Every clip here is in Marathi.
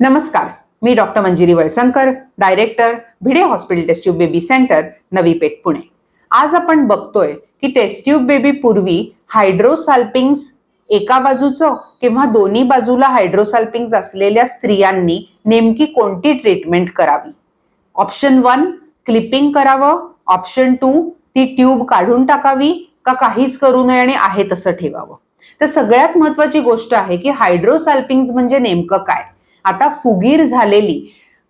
नमस्कार मी doctor Manjiri Valsankar director Bhide hospital test tube baby centre Navi Peth Pune. आज आपण बघतोय की टेस्ट्यूब बेबी पूर्वी हायड्रोसाल्पिंग्स एका बाजूचं किंवा दोन्ही बाजूला हायड्रोसाल्पिंग्स असलेल्या स्त्रियांनी नेमकी कोणती ट्रीटमेंट करावी? ऑप्शन वन क्लिपिंग करावं. ऑप्शन टू ती ट्यूब काढून टाकावी का काहीच करू नये आणि आहे तसं ठेवावं? तर सगळ्यात महत्वाची गोष्ट आहे की हायड्रोसाल्पिंग्स म्हणजे नेमकं काय? आता फुगीर झालेली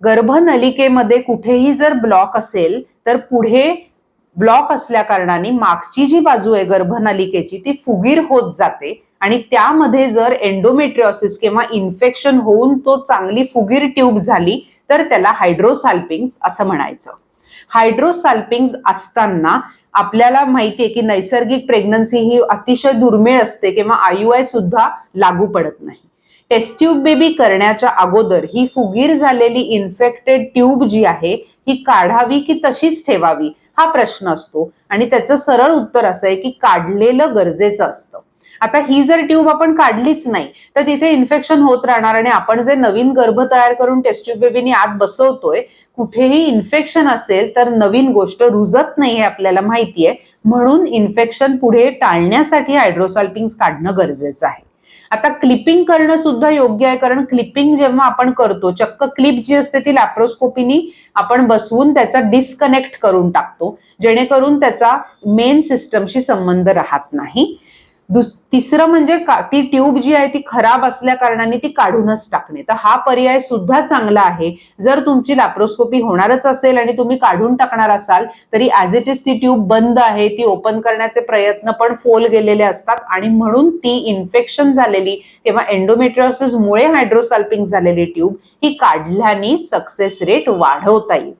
गर्भनलिकेमध्ये कुठेही जर ब्लॉक असेल तर पुढे ब्लॉक असल्या कारणाने मागची जी बाजू आहे गर्भनलिकेची ती फुगीर होत जाते. आणि त्यामध्ये जर एन्डोमेट्रिओसिस किंवा इन्फेक्शन होऊन तो चांगली फुगीर ट्यूब झाली तर त्याला हायड्रोसाल्पिंग्स असं म्हणायचं. हायड्रोसाल्पिंग्स असताना आपल्याला माहितीये की नैसर्गिक प्रेग्नन्सी ही अतिशय दुर्मिळ असते किंवा आयुआय सुद्धा लागू पडत नाही. टेस्ट्यूब बेबी करण्याच्या अगोदर ही फुगीर झालेली इन्फेक्टेड ट्यूब जी आहे ही काढावी की तशीच ठेवावी? हा प्रश्न असतो. आणि त्याचं सरळ उत्तर असं आहे की काढलेलं गरजेचं असतं. आता ही जर ट्यूब आपण काढलीच नाही तर तिथे इन्फेक्शन होत राहणार आणि आपण जे नवीन गर्भ तयार करून टेस्ट्यूब बेबीने आत बसवतोय कुठेही इन्फेक्शन असेल तर नवीन गोष्ट रुजत नाही हे आपल्याला माहितीये. म्हणून इन्फेक्शन पुढे टाळण्यासाठी हायड्रोसाल्पिंग काढणं गरजेचं आहे. आता क्लिपिंग करणं सुद्धा योग्य आहे कारण क्लिपिंग जेव्हा आपण करतो चक्क क्लिप जी असते ती लॅप्रोस्कोपीनी आपण बसवून त्याचा डिस्कनेक्ट करून टाकतो जेणेकरून त्याचा मेन सिस्टमशी संबंध राहत नाही. तिसरं म्हणजे ती ट्यूब जी आहे ती खराब असल्या कारणाने ती काढूनच टाकणे. तर हा पर्याय सुद्धा चांगला आहे. जर तुमची लॅप्रोस्कोपी होणारच असेल आणि तुम्ही काढून टाकणार असाल तरी ॲज इट इज ती ट्यूब बंद आहे ती ओपन करण्याचे प्रयत्न पण फोल गेलेले असतात आणि म्हणून ती इन्फेक्शन झालेली किंवा एन्डोमेट्रिओसिसमुळे हायड्रोसाल्पिंग झालेली ट्यूब ही काढल्याने सक्सेस रेट वाढवता येईल.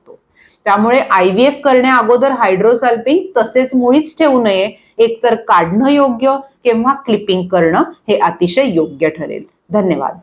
त्यामुळे आय व्ही एफ करण्या अगोदर हायड्रोसाल्पिंग तसेच मुळीच ठेवू नये. एकतर काढणं योग्य किंवा क्लिपिंग करणं हे अतिशय योग्य ठरेल. धन्यवाद.